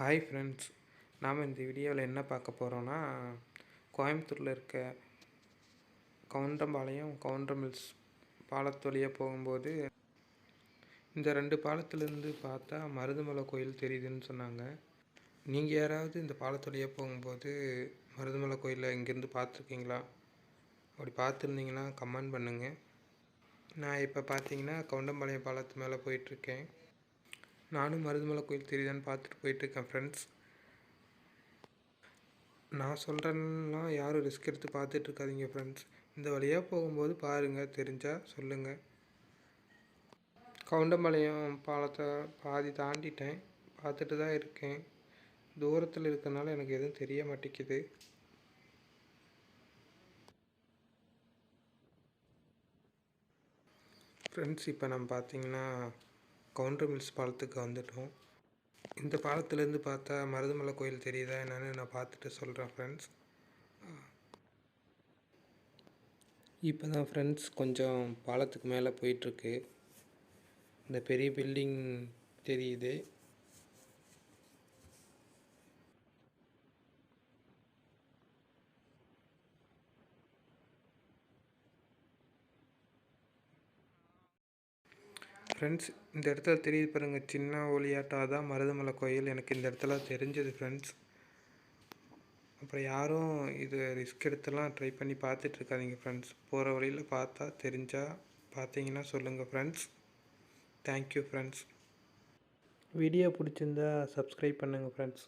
Hi friends நாம் இந்த வீடியோவில் என்ன பார்க்க போகிறோன்னா கோயம்புத்தூரில் இருக்க கவுண்டம்பாளையம் கவுண்டர் மில்ஸ் பாலத்து வழியாக போகும்போது இந்த ரெண்டு பாலத்துலேருந்து பார்த்தா மருதுமலை கோயில் தெரியுதுன்னு சொன்னாங்க. நீங்கள் யாராவது இந்த பாலத்து வழியாக போகும்போது மருதுமலை கோயிலை இங்கேருந்து பார்த்துருக்கீங்களா? அப்படி பார்த்துருந்தீங்கன்னா கமெண்ட் பண்ணுங்கள் நான் இப்போ பார்த்தீங்கன்னா கவுண்டம்பாளையம் பாலத்து மேலே போயிட்டுருக்கேன் நானும் மருதுமலை கோயில் தெரியுதான்னு பார்த்துட்டு போயிட்டுருக்கேன் ஃப்ரெண்ட்ஸ் நான் சொல்கிறேன்னா யாரும் ரிஸ்க் எடுத்து பார்த்துட்டு இருக்காதீங்க ஃப்ரெண்ட்ஸ் இந்த வழியாக போகும்போது பாருங்கள் தெரிஞ்சால் சொல்லுங்கள் கவுண்டம்பாளையம் பாலத்தை பாதி தாண்டிட்டேன் பார்த்துட்டு தான் இருக்கேன். தூரத்தில் இருக்கனால எனக்கு எதுவும் தெரிய மாட்டேங்குது. ஃப்ரெண்ட்ஸ் இப்போ நம்ம பார்த்தீங்கன்னா கவுண்டர் மில்ஸ் பாலத்துக்கு வந்துட்டோம். இந்த பாலத்துலேருந்து பார்த்தா மருதமலை கோயில் தெரியுதா என்னன்னு நான் பார்த்துட்டு சொல்கிறேன் ஃப்ரெண்ட்ஸ் இப்போ தான் ஃப்ரெண்ட்ஸ் கொஞ்சம் பாலத்துக்கு மேலே போயிட்டுருக்கு இந்த பெரிய பில்டிங் தெரியுது. ஃப்ரெண்ட்ஸ் இந்த இடத்துல தெரியுது பாருங்கள் சின்ன ஒளியாட்டாக தான் மருதமலை கோயில். எனக்கு இந்த இடத்துல தெரிஞ்சது ஃப்ரெண்ட்ஸ் அப்புறம் யாரும் இது ரிஸ்க் எடுத்துலாம் ட்ரை பண்ணி பார்த்துட்டு இருக்காதீங்க ஃப்ரெண்ட்ஸ் போகிற வழியில் பார்த்தா தெரிஞ்சால் பார்த்தீங்கன்னா சொல்லுங்கள் friends thank you friends video பிடிச்சிருந்தா சப்ஸ்கிரைப் பண்ணுங்கள் ஃப்ரெண்ட்ஸ்